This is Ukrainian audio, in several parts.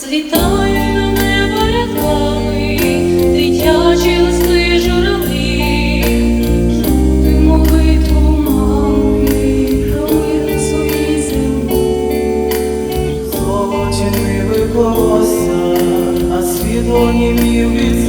злітає на небо рядками, дитячі листи журавлі, ти молитву мами, робили собі зиму, а світло німів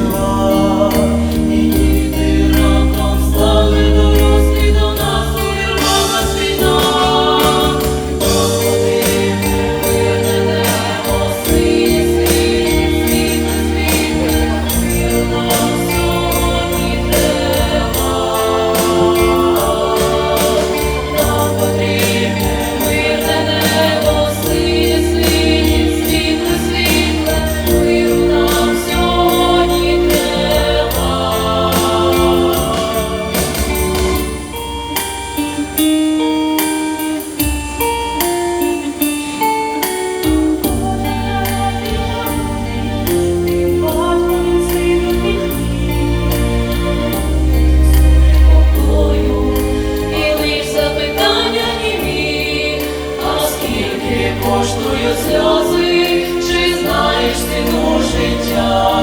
коштують сльози, чи знаєш ти ну, життя?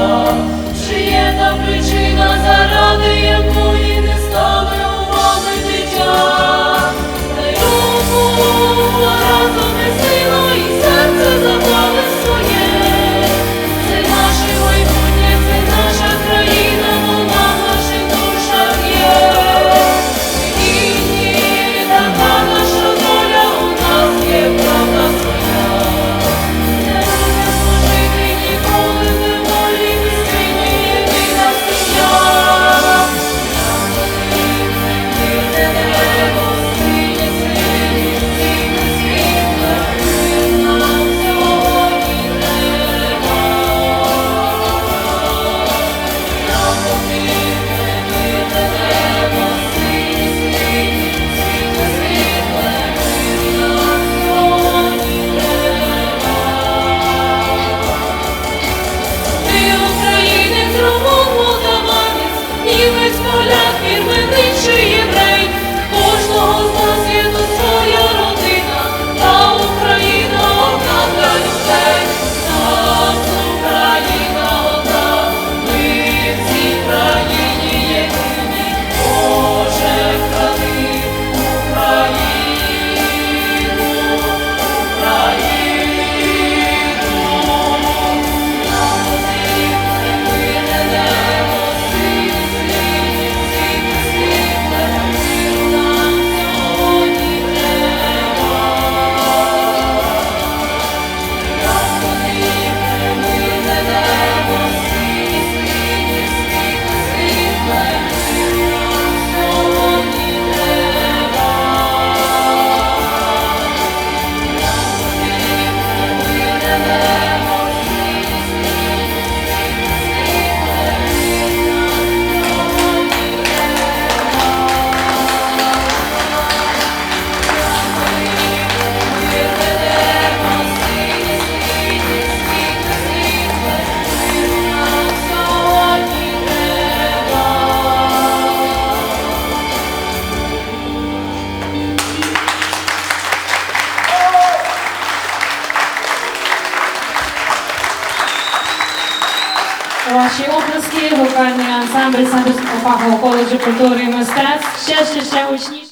Ваші оплески, вокальний ансамбль Сандерського фахового коледжу культури і мистецтв. Ще ще ще гучніше.